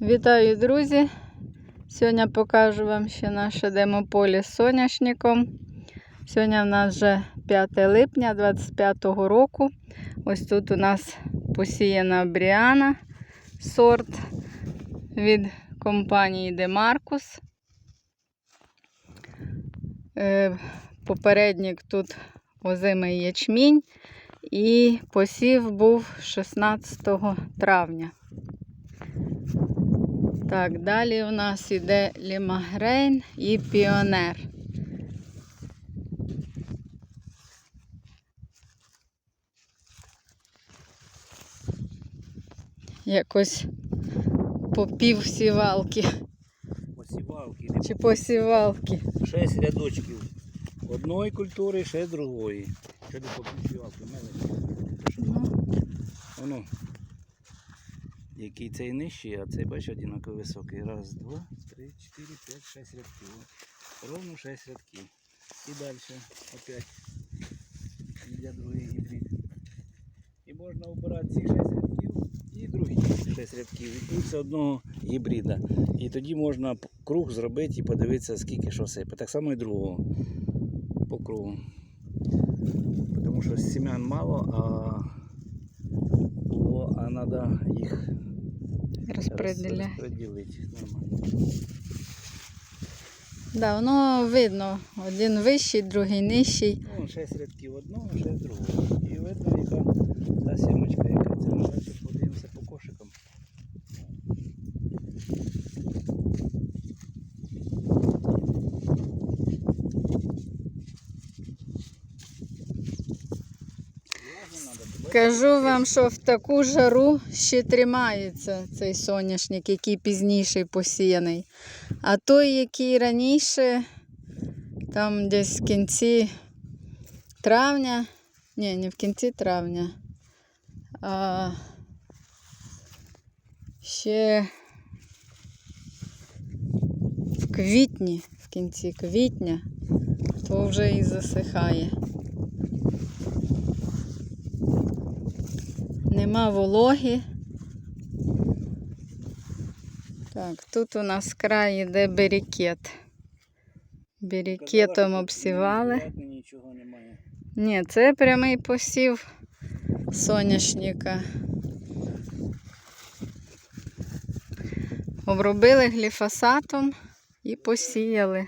Вітаю, друзі! Сьогодні покажу вам ще наше демополе з соняшником. Сьогодні в нас вже 5 липня 25-го року. Ось тут у нас посіяна Бріана сорт від компанії Демаркус. Попередник тут озимий ячмінь і посів був 16 травня. Так, далі у нас іде лімагрейн і піонер. Якось попів сівалки Посівалки. чи посівалки. Шесть рядочків одної культури, шесть другої. Що посівалки? в мене? Воно. Який цей нижчий, а цей бачиш одинаково високий. Раз, два, три, чотири, п'ять, шесть рядків. Ровно шесть рядків. І далі опять йде другий гібрид. І можна обирати ці шесть рядків і другі шесть рядків. І одного гібрида. І тоді можна круг зробити і подивитися, скільки що сипе. Так само і другого по кругу. Тому що семян мало, а було, а надо розпределяє. розподілити. Нормально. Да, воно видно. Один вищий, другий нижчий. Ну, 6 рядків одного, 6 другого. І видно, яка та сімочка, яка це. Ну, Далі подивимося по кошикам. Влажно надо, бачиш? Кажу вам, що в таку жару ще тримається цей соняшник, який пізніший посіяний. А той, який раніше, там десь в кінці травня, ні, не в кінці травня, а ще в квітні, в кінці квітня, то вже і засихає. Нема вологи. Так, тут у нас край іде берікет. Берікетом обсівали. Нічого немає. Ні, це прямий посів соняшника. Обробили гліфосатом і посіяли.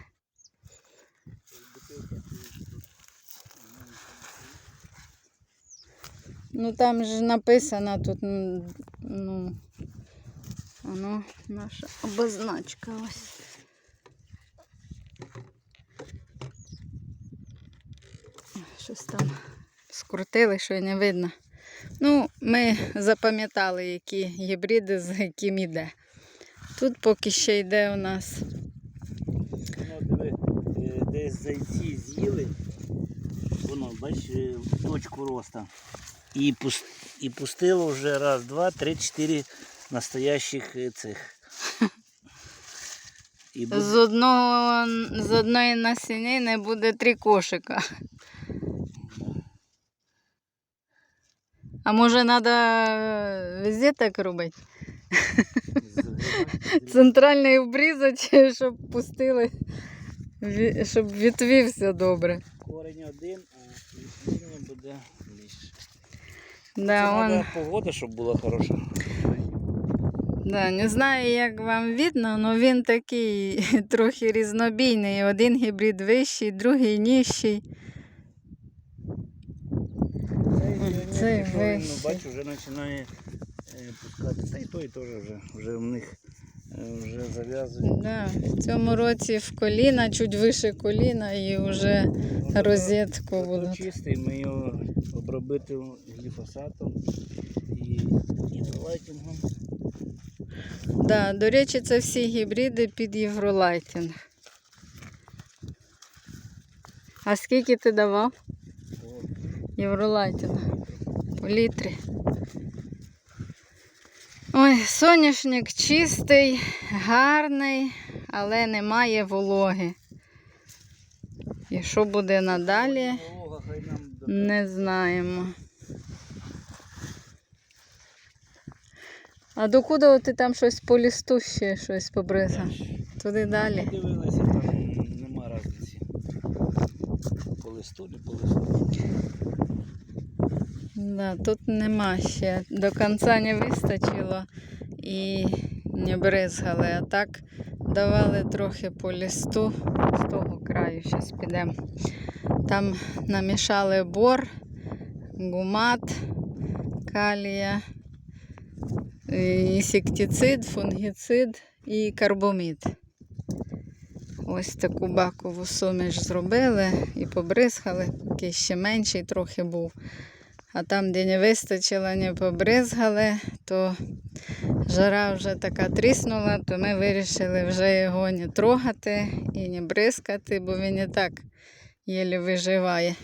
Ну там же написано тут, ну, воно наша обозначка ось. Щось там скрутили, що не видно. Ну, ми запам'ятали, які гібриди з яким іде. Тут поки ще йде у нас. Воно е, десь зайці з'їли, воно, бач, е, точку роста. І, і пустило вже раз, два, три, чотири настоящих е, цих. І буде- З одного з одної насінини буде три кошика. А може треба везде так робити? Центральний обрізати, щоб пустили, щоб відвівся добре. корень один, а буде більше. Да, Це он, погода, щоб була хороша. да, не знаю, як вам видно, але він такий трохи різнобійний. Один гібрид вищий, другий нижчий. Цей, Цей ну, вищий. бачу, вже починає е, пускати. Та й той теж вже, вже в них вже зав'язують. Да, в цьому році в коліна, чуть вище коліна і вже Ну, розетку будуть. чистий, ми його обробити гліфосатом і, і лайтингом. Да, до речі, це всі гібриди під євролайтинг. А скільки ти давав євролайтинг? По літрі. Ой, соняшник чистий, гарний, але немає вологи. І що буде надалі, не знаємо. А докуди ти там щось по лісту ще щось побризав? Туди далі. Дивилися, там нема разниці. По листу, не по листу. Да, тут нема ще. До кінця не вистачило і не бризгали. А так давали трохи по листу з того краю. Зараз підемо. Там намішали бор, гумат, калія, інсектицид, фунгіцид і карбомід. Ось таку бакову суміш зробили і побризгали, поки ще менший трохи був. А там, де не вистачило, не побризгали, то жара вже така тріснула, то ми вирішили вже його не трогати і не бризкати, бо він і так єлі виживає.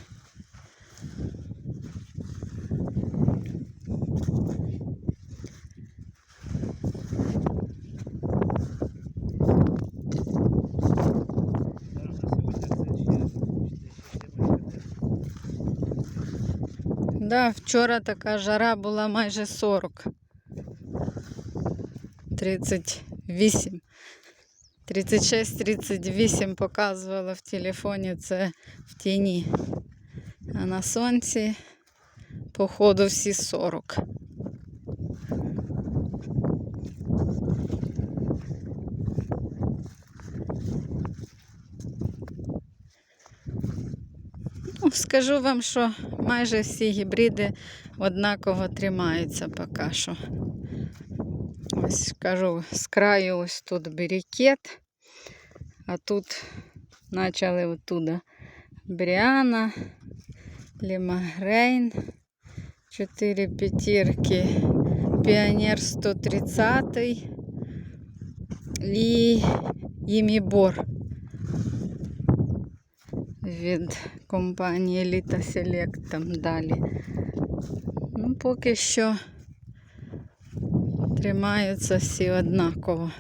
Да, вчора така жара була майже 40. 38. 36-38 показувала в телефоні це в тіні. А на сонці, походу, всі 40. скажу вам, що майже всі гібриди однаково тримаються поки що. Ось кажу, з краю ось тут берікет, а тут почали оттуда Бріана, Лімагрейн, 4 п'ятірки, Піонер 130 і Ємібор від компанії Elita Select там далі. Ну, поки що тримаються всі однаково.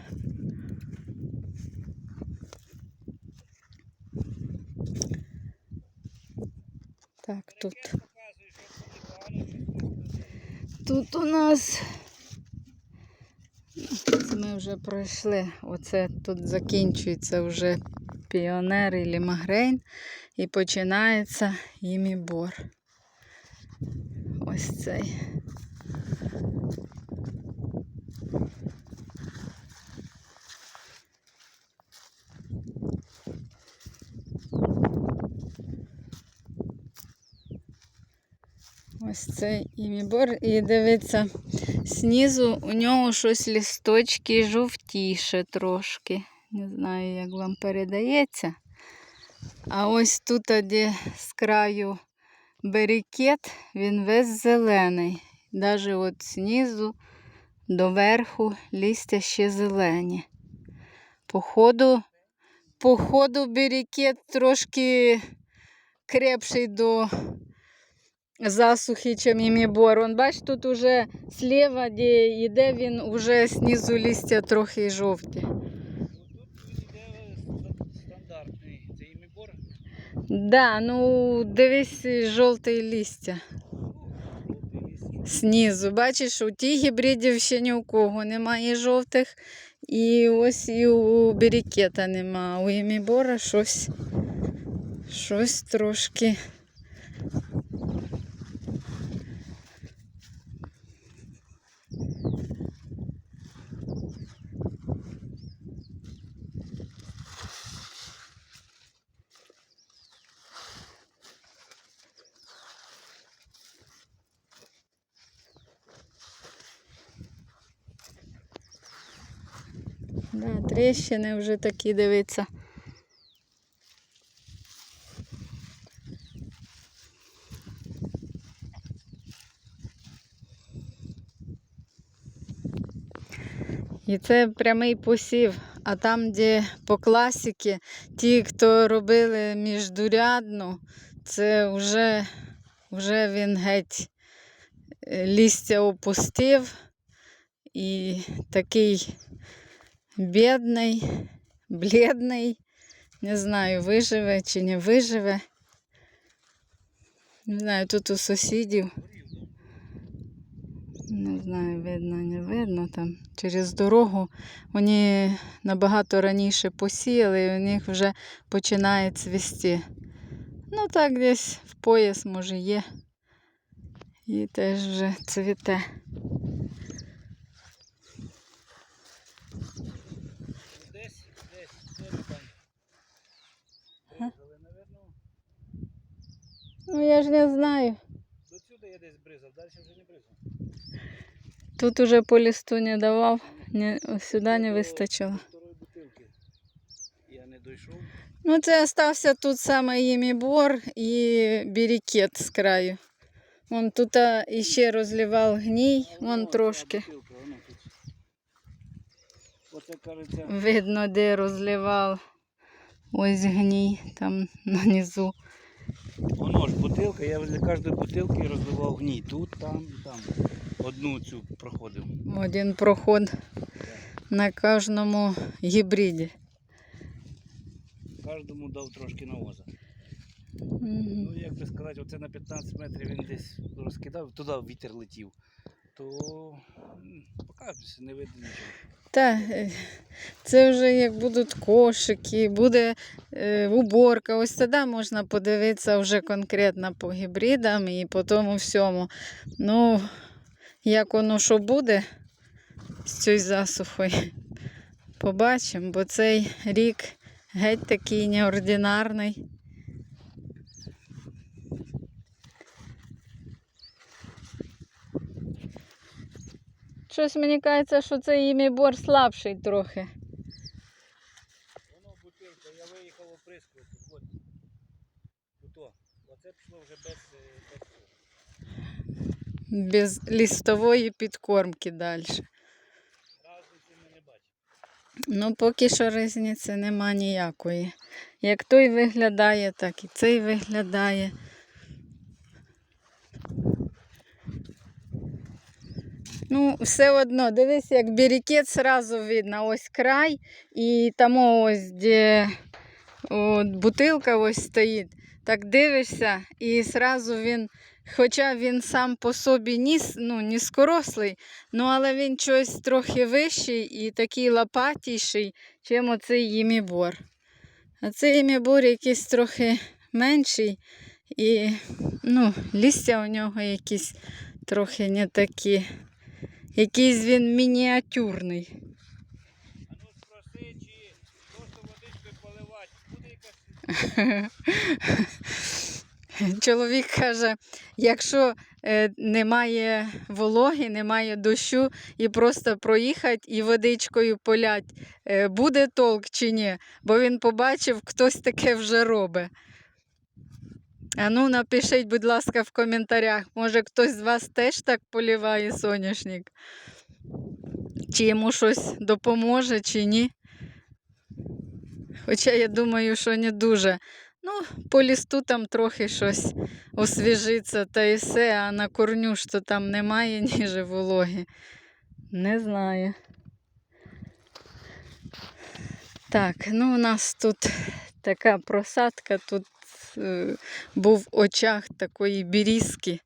Так, тут. Тут у нас. Ми вже пройшли. Оце тут закінчується вже піонер і лімагрейн. І починається імібор. Ось цей. Ось цей імібор. І дивіться, знизу у нього щось лісточки жовтіше трошки. Не знаю, як вам передається. А ось тут, де з краю берікет, він весь зелений. Навіть от знизу до верху листя ще зелені. Походу, походу берікет трошки крепший до засухи, чим імібор. Вон, бач, тут уже слева, де йде, він уже знизу листя трохи жовті. Стандартний. Це імібор. Да, ну дивись жовтий листя. Знизу. Бачиш, у тих гібридів ще ні у кого немає жовтих. І ось і у берікета нема. У імібора щось, щось трошки. Да, тріщини вже такі дивиться. І це прямий посів. А там, де по класіки, ті, хто робили міждурядну, це вже, вже він геть е, листя опустив і такий бідний, блідний. Не знаю, виживе чи не виживе. Не знаю, тут у сусідів. Не знаю, видно, не видно там. Через дорогу вони набагато раніше посіяли, і у них вже починає цвісти. Ну так десь в пояс, може, є. І теж вже цвіте. Десь, десь, теж там. Бризали, напевно. Ну я ж не знаю. До сюди я десь бризав, далі вже не бризав. Тут уже по листу не давав, не, сюди не вистачило. я не дійшов. Ну, це остався тут саме ємібор і бірікет з краю. Вон тут а, іще розливав гній, вон трошки. Оце кажеться. Видно, де розливав. Ось гній там нанизу. Воно ж бутилка, я для кожної бутилки розбивав гній. Тут, там і там. Одну цю проходив. Один проход на кожному гібриді. Кожному дав трошки навоза. Мгм. Ну, як би сказати, оце на 15 метрів він десь розкидав, туди вітер летів. То м, не видно нічого. Та е, це вже як будуть кошики, буде е, уборка. Ось тоді можна подивитися вже конкретно по гібридам і по тому всьому. Ну, як воно що буде з цією засухою, побачимо, бо цей рік геть такий неординарний. Щось мені кажеться, що цей імібор слабший трохи. Воно бутилка, я виїхав оприскувати. От. Ото. Оце пішло вже без, е, без. Без лістової підкормки далі. Разниці ми не бачимо. Ну, поки що різниці нема ніякої. Як той виглядає, так і цей виглядає. Ну, все одно, дивись, як бірікет сразу видно. Ось край, і там ось де от, бутилка ось стоїть. Так дивишся, і сразу він, хоча він сам по собі ніс, ну, низькорослий, Ну, але він щось трохи вищий і такий лопатіший, чим оцей ємібор. А цей ємібор якийсь трохи менший, і ну, листя у нього якісь трохи не такі. Якийсь він мініатюрний. А ну спроси, чи просто водичкою поливати. Буде якась Чоловік каже, якщо е, немає вологи, немає дощу, і просто проїхати і водичкою полять, е, буде толк чи ні? Бо він побачив, хтось таке вже робить. А ну, напишіть, будь ласка, в коментарях, може хтось з вас теж так поліває соняшник? Чи йому щось допоможе, чи ні? Хоча я думаю, що не дуже. Ну, по лісту там трохи щось освіжиться та і все, а на корню то там немає ніже вологи. Не знаю. Так, ну у нас тут така просадка, тут е, був очаг такої бірізки,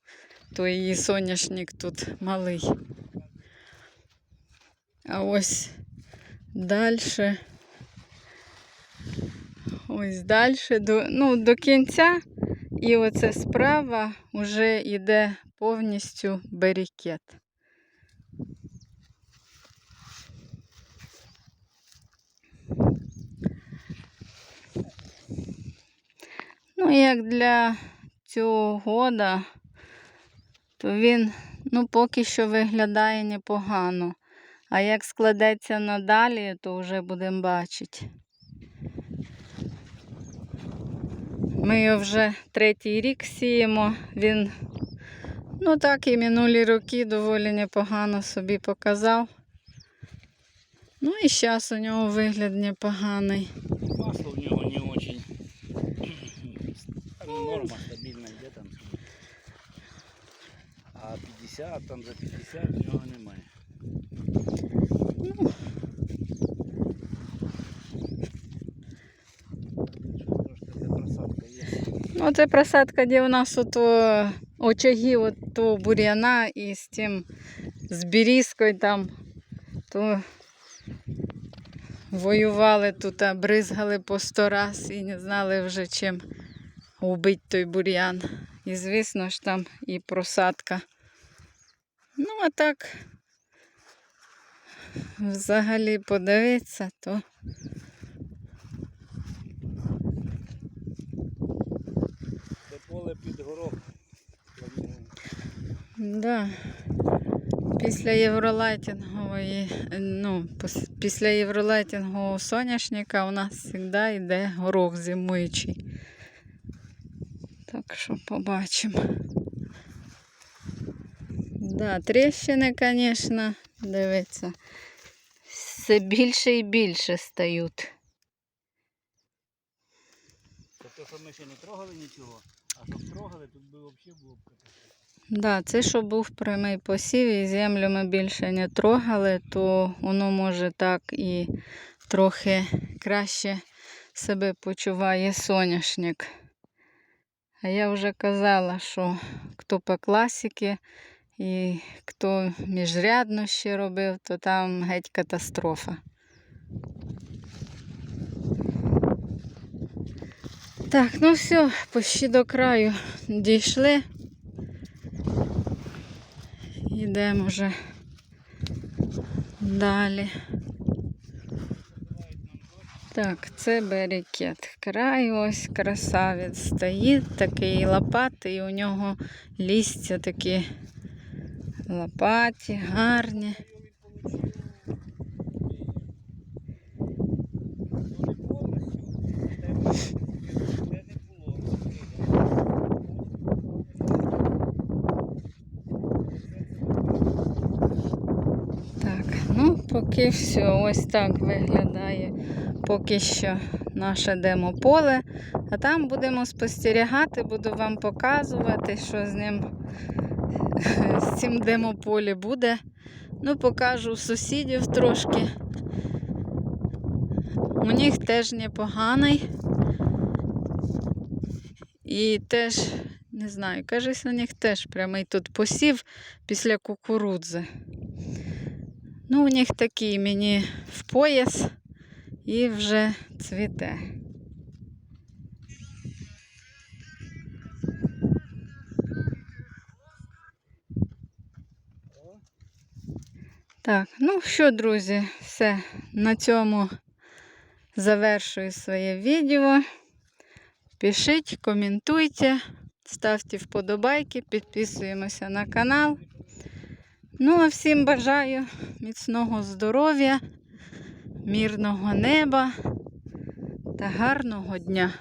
то її соняшник тут малий. А ось далі. Ось далі до, ну, до кінця. І оце справа вже йде повністю берікет. Ну, як для цього года, то він ну, поки що виглядає непогано. А як складеться надалі, то вже будемо бачити. Ми його вже третій рік сіємо. Він, ну так, і минулі роки доволі непогано собі показав. Ну і зараз у нього вигляд непоганий. масло в нього не очень. Там норма стабільна йде там. А 50, там за 50 в нього немає. Ну, це просадка де у нас ото очаги от того бур'яна і з тим з бірізкою там, то воювали тут, бризгали по сто раз і не знали вже чим убити той бур'ян. І звісно ж там і просадка. Ну, а так, взагалі подивитися, то Це поле під горох. Да. Після євролайтингової, ну, після євролайтингового соняшника у нас завжди йде горох зимуючий. Так що побачимо. Да, тріщини, звісно, дивіться, все більше і більше стають. Те, що ми ще не трогали нічого, а щоб трогали, тут би взагалі було б. Да, це що був прямий посів, і землю ми більше не трогали, то воно може так і трохи краще себе почуває соняшник. А я вже казала, що хто по класіки і хто міжрядно ще робив, то там геть катастрофа. Так, ну все, почти до краю дійшли. Йдемо вже далі. Так, це берекет. Край ось красавець стоїть, такий лопатий, і у нього лістя такі лопаті, гарні. Ну не повністю, це не було. Так, ну поки все, ось так виглядає поки що наше демополе. А там будемо спостерігати, буду вам показувати, що з ним з цим демополі буде. Ну, покажу сусідів трошки. У них теж непоганий. І теж, не знаю, кажись, у них теж прямий тут посів після кукурудзи. Ну, у них такий мені в пояс і вже цвіте. Так, ну що, друзі, все. На цьому завершую своє відео. Пишіть, коментуйте, ставте вподобайки, підписуємося на канал. Ну, а всім бажаю міцного здоров'я, мирного неба та гарного дня.